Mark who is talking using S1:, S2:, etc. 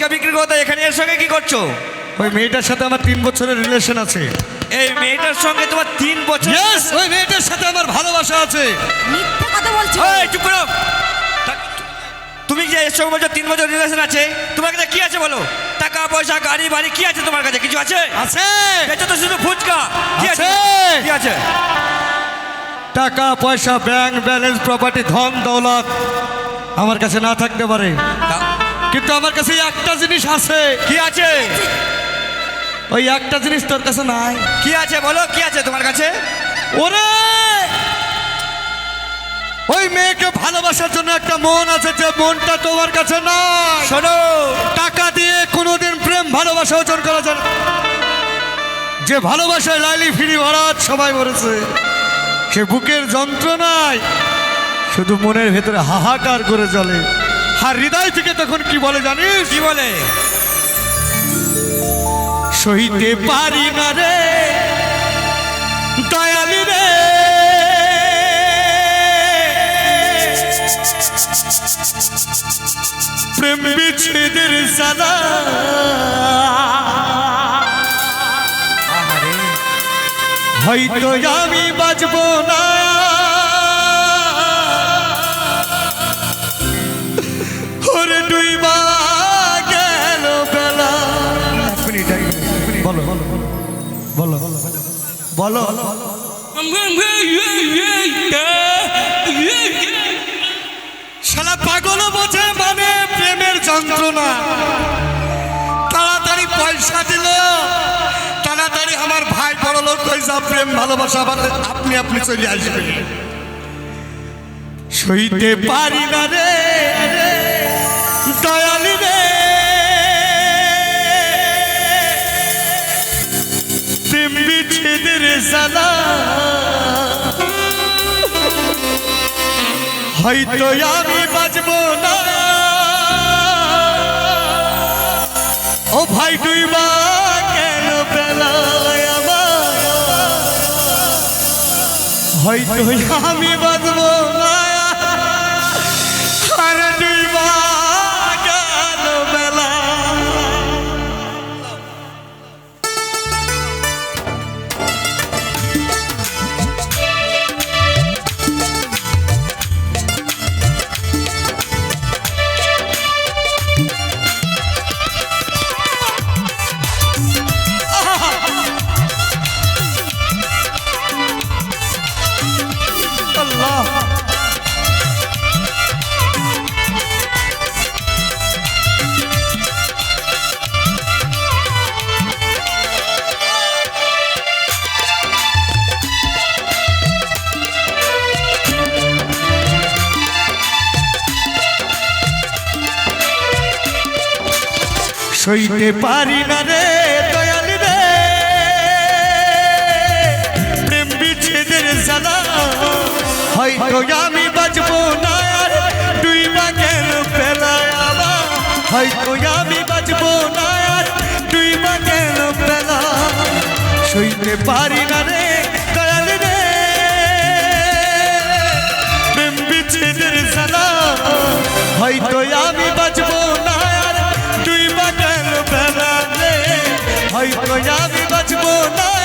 S1: ফুচকা বিক্রি করতে এখানে এর সঙ্গে কি করছ?
S2: ওই মেয়েটার সাথে আমার তিন বছরের রিলেশন আছে।
S1: এই মেয়েটার সঙ্গে তোমার তিন বছর
S2: ইয়েস ওই মেয়েটার সাথে আমার ভালোবাসা আছে।
S3: মিথ্যে কথা বলছো।
S1: এই, চুপ করো। তুমি যে এর সঙ্গে বলছো তিন বছর রিলেশন আছে তোমার কাছে কি আছে বলো? টাকা পয়সা গাড়ি বাড়ি কি আছে তোমার কাছে? কিছু আছে?
S2: আছে।
S1: বেচো তো শুধু ফুচকা। কি আছে?
S2: আছে।
S1: কি আছে?
S2: টাকা পয়সা ব্যাংক ব্যালেন্স প্রপার্টি ধন দৌলত আমার কাছে না থাকতে পারে।
S1: তা-
S2: কিন্তু আমার কাছে একটা জিনিস আছে।
S1: কি আছে?
S2: ওই একটা জিনিস তোর কাছে নাই।
S1: কি আছে বলো কি আছে তোমার কাছে?
S2: ওরে! ওই মেয়েকে ভালোবাসার জন্য একটা মন আছে যে মনটা তোমার কাছে নাই।
S1: শোনো।
S2: টাকা দিয়ে কোনোদিন প্রেম ভালোবাসা অর্জন করা যায় না। যে ভালোবাসায় লাইলি ফিরি ভরাত সবাই মরেছে। সে বুকের যন্ত্রণায় শুধু মনের ভেতরে হাহাকার করে চলে আর হৃদয় থেকে তখন কি বলে জানিস?
S1: কি বলে?
S2: সইতে পারি না রে দয়ালি রে। প্রেম বিচ্ছেদের সাদা। হয়তো আমি বাজব না। বলো বলো শালা বোঝে মানে প্রেমের যন্ত্রণা। তাড়াতাড়ি পয়সা দিল। তাড়াতাড়ি আমার ভাই বড় লোক হয়েছে প্রেম, ভালোবাসা আবার আপনি আপনি চলে আসবেন। সইতে পারি না রে। বিচ্ছেদের সালা হয়তো আমি বাজবো না। ও ভাই, তুই বা কেন বেলায় আমার? হয়তো আমি বাজবো না। সইতে পারি না রে দয়াল রে। প্রেম বিচ্ছেদের জ্বালা। হয়তো আমি বাঁচবো না আর তুই বা কেন পেলায় আমার? হয়তো আমি বাঁচবো না আর তুই বা কেন পেলা সইতে পারি না রে। A vida de bordão